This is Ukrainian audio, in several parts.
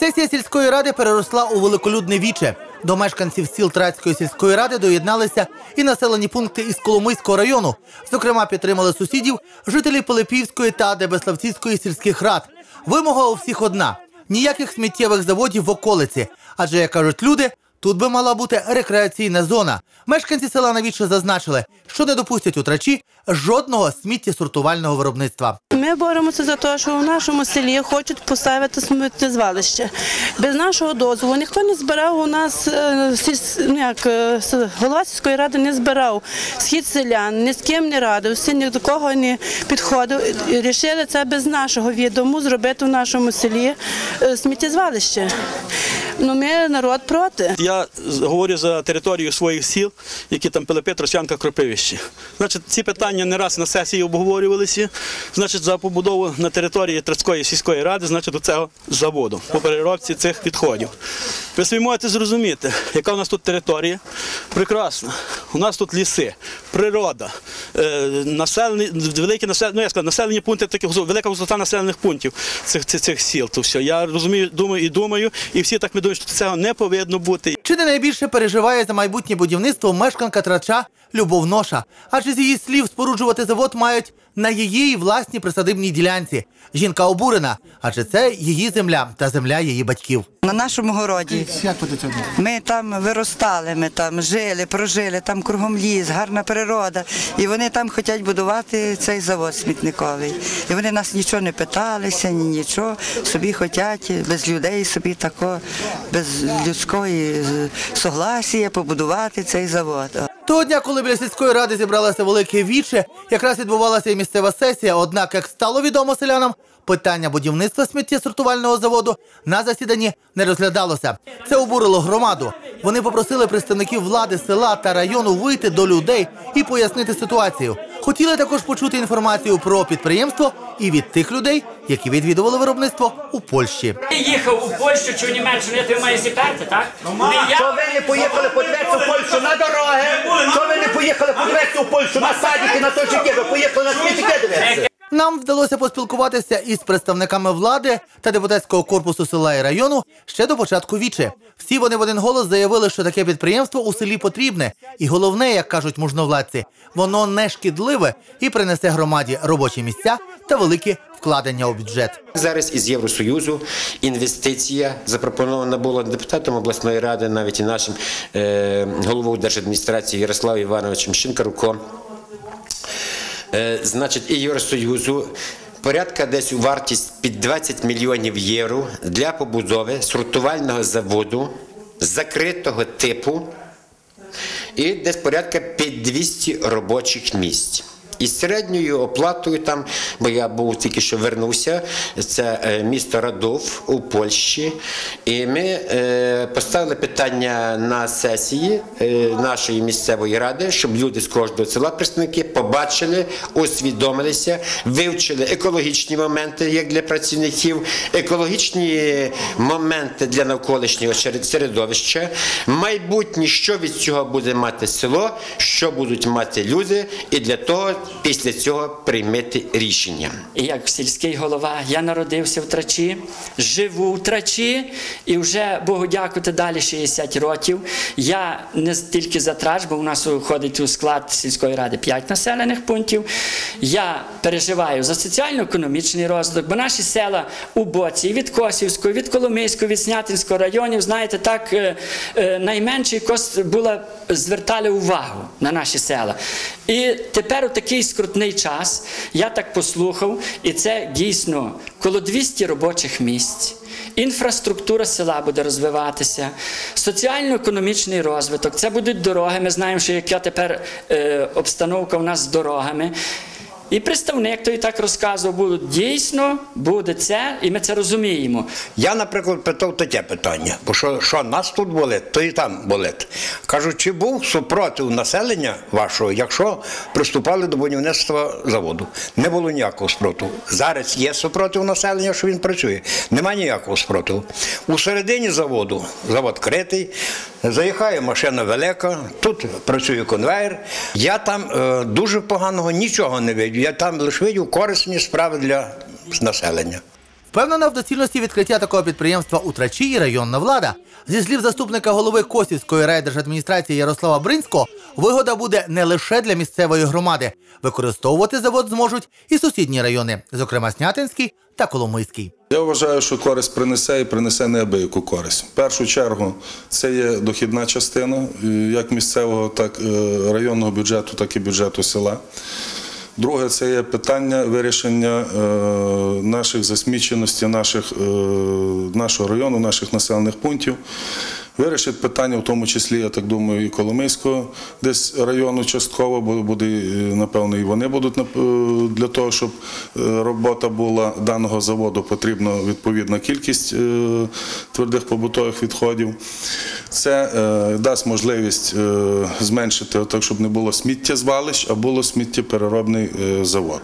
Сесія сільської ради переросла у великолюдне віче. До мешканців сіл Трацької сільської ради доєдналися і населені пункти із Коломийського району. Зокрема, підтримали сусідів жителі Пилипівської та Дебеславцівської сільських рад. Вимога у всіх одна: ніяких сміттєвих заводів в околиці. Адже, як кажуть люди, тут би мала бути рекреаційна зона. Мешканці села навіче зазначили, що не допустять у трачі жодного сміттєсортувального виробництва. Ми боремося за те, що у нашому селі хочуть поставити сміттєзвалище. Без нашого дозволу ніхто не збирав у нас е, ну, як, е, голова сільської ради не збирав схід селян, ні з ким не радився, ні до кого не підходив. Рішили це без нашого відому зробити в нашому селі е, сміттєзвалище. Ну, ми народ проти. Я говорю за територію своїх сіл, які там Пилипи, Тростянка, Кропивище. Значить, ці питання не раз на сесії обговорювалися. Значить, за побудову на території Трацької сільської ради, значить, до цього заводу по переробці цих відходів. Ви собі можете зрозуміти, яка у нас тут територія. Прекрасна. У нас тут ліси, природа, е, населені, великі населені, ну, я сказав, населені пункти, такі, велика густота населених пунктів цих, цих, цих сіл. То все. Я розумію, думаю і думаю, і всі так ми думаємо, що цього не повинно бути. Чи не найбільше переживає за майбутнє будівництво мешканка трача Любов Ноша? Адже з її слів споруджувати завод мають на її власній присадибній ділянці. Жінка обурена, адже це її земля та земля її батьків. На нашому городі. Ми там виростали, ми там жили, прожили, там кругом ліс, гарна природа. І вони там хочуть будувати цей завод смітниковий. І вони нас нічого не питалися, ні нічого. Собі хочуть без людей, собі тако, без людської согласія побудувати цей завод. Того дня, коли біля сільської ради зібралося велике віче, якраз відбувалася і місцева сесія. Однак, як стало відомо селянам, питання будівництва сміттєсортувального заводу на засіданні не розглядалося. Це обурило громаду. Вони попросили представників влади села та району вийти до людей і пояснити ситуацію. Хотіли також почути інформацію про підприємство і від тих людей, які відвідували виробництво у Польщі. Ти їхав у Польщу чи в Німеччину, я тобі маю зіперти, так? Не я. Що ви не поїхали подивитися в Польщу на дороги? Що ви не поїхали подивитися в Польщу на садики, на точки? Ви поїхали на смітники дивитися? Нам вдалося поспілкуватися із представниками влади та депутатського корпусу села і району ще до початку вічі. Всі вони в один голос заявили, що таке підприємство у селі потрібне, і головне, як кажуть можновладці, воно не шкідливе і принесе громаді робочі місця та великі вкладення у бюджет. Зараз із Євросоюзу інвестиція запропонована була депутатом обласної ради, навіть і нашим е, головою держадміністрації Ярославом Івановичем Шинкаруком. Е, значить, і Євросоюзу. Порядка десь вартість під 20 мільйонів євро для побудови сортувального заводу закритого типу і десь порядка під 200 робочих місць. Із середньою оплатою там, бо я був тільки що вернувся, це е, місто Радов у Польщі. І ми е, поставили питання на сесії е, нашої місцевої ради, щоб люди з кожного села представники побачили, усвідомилися, вивчили екологічні моменти, як для працівників, екологічні моменти для навколишнього серед- середовища, майбутнє, що від цього буде мати село, що будуть мати люди, і для того після цього приймати рішення. Як сільський голова, я народився в Трачі, живу в Трачі і вже Богу дякувати далі 60 років. Я не тільки за трач, бо у нас входить у склад сільської ради 5 населених пунктів. Я переживаю за соціально-економічний розвиток, бо наші села у боці від Косівського, від Коломийського, від Снятинського районів, знаєте, так е, е, найменший кост була звертали увагу на наші села. І тепер у такий скрутний час я так послухав, і це дійсно коло 200 робочих місць. Інфраструктура села буде розвиватися, соціально-економічний розвиток. Це будуть дороги. Ми знаємо, що яка тепер е, обстановка у нас з дорогами. І представник той так розказував, буде дійсно буде це, і ми це розуміємо. Я, наприклад, питав таке питання, бо що, що нас тут болить, то і там болить. Кажу, чи був супротив населення вашого, якщо приступали до будівництва заводу? Не було ніякого спротиву. Зараз є супротив населення, що він працює. Нема ніякого спротиву. У середині заводу завод критий, заїхає машина велика, тут працює конвейер. Я там е, дуже поганого нічого не видів. Я там лише видів корисні справи для населення. Впевнена в доцільності відкриття такого підприємства у Трачі і районна влада. Зі слів заступника голови Косівської райдержадміністрації Ярослава Бринського, вигода буде не лише для місцевої громади. Використовувати завод зможуть і сусідні райони, зокрема Снятинський та Коломийський. Я вважаю, що користь принесе і принесе неабияку користь. В першу чергу це є дохідна частина е, як місцевого, так і районного бюджету, так і бюджету села. Друге, це є питання вирішення е, наших засміченості, наших, е, нашого району, наших населених пунктів. Вирішить питання, в тому числі, я так думаю, і Коломийського десь району частково, бо буде, е, напевно, і вони будуть е, для того, щоб е, робота була даного заводу, потрібна відповідна кількість твердих побутових відходів. Це дасть можливість зменшити, так, щоб не було сміттєзвалищ, а було сміттєпереробний завод.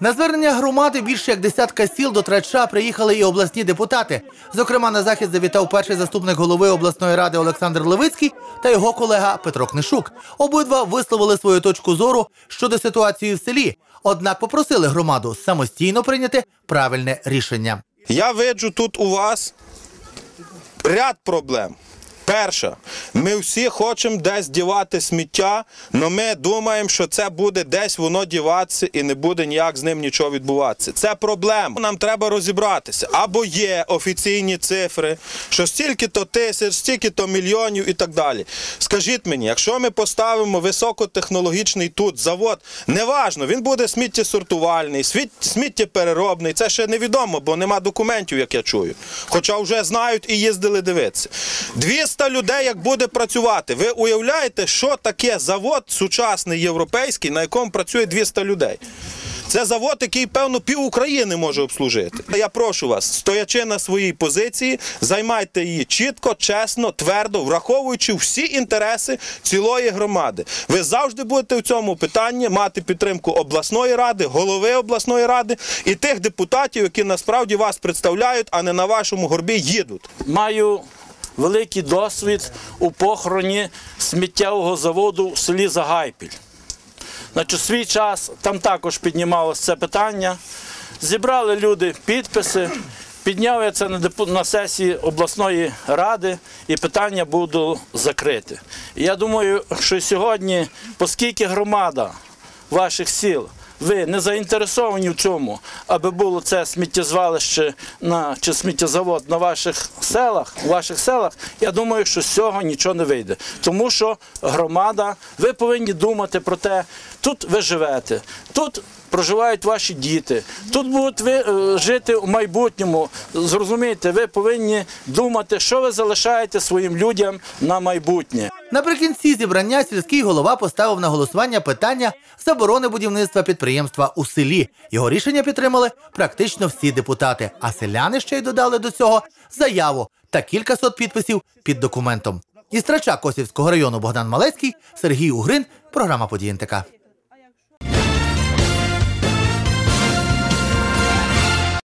На звернення громади більше як десятка сіл до Трача приїхали і обласні депутати. Зокрема, на захід завітав перший заступник голови обласної ради Олександр Левицький та його колега Петро Книшук. Обидва висловили свою точку зору щодо ситуації в селі, однак попросили громаду самостійно прийняти правильне рішення. Я виджу тут у вас ряд проблем. Перша, ми всі хочемо десь дівати сміття, але ми думаємо, що це буде десь воно діватися і не буде ніяк з ним нічого відбуватися. Це проблема. Нам треба розібратися. Або є офіційні цифри, що стільки-то тисяч, стільки-то мільйонів і так далі. Скажіть мені, якщо ми поставимо високотехнологічний тут завод, неважно, він буде сміттєсортувальний, сміттєпереробний, це ще невідомо, бо нема документів, як я чую. Хоча вже знають і їздили дивитися. 200 людей як буде працювати. Ви уявляєте, що таке завод сучасний європейський, на якому працює 200 людей? Це завод, який, певно, пів України може обслужити. Я прошу вас, стоячи на своїй позиції, займайте її чітко, чесно, твердо, враховуючи всі інтереси цілої громади. Ви завжди будете в цьому питанні мати підтримку обласної ради, голови обласної ради і тих депутатів, які насправді вас представляють, а не на вашому горбі їдуть. Маю великий досвід у похороні сміттєвого заводу в селі Загайпіль. Значить, у свій час там також піднімалося це питання. Зібрали люди підписи, підняв я це на, сесії обласної ради і питання було закрите. Я думаю, що сьогодні, оскільки громада ваших сіл ви не заінтересовані в цьому, аби було це сміттєзвалище на чи сміттєзавод на ваших селах, у ваших селах, я думаю, що з цього нічого не вийде. Тому що громада, ви повинні думати про те, тут ви живете, тут проживають ваші діти, тут будуть ви е, жити в майбутньому. Зрозумійте, ви повинні думати, що ви залишаєте своїм людям на майбутнє. Наприкінці зібрання сільський голова поставив на голосування питання заборони будівництва підприємства у селі. Його рішення підтримали практично всі депутати. А селяни ще й додали до цього заяву та кількасот підписів під документом. Із Трача Косівського району Богдан Малецький, Сергій Угрин, програма «Події НТК».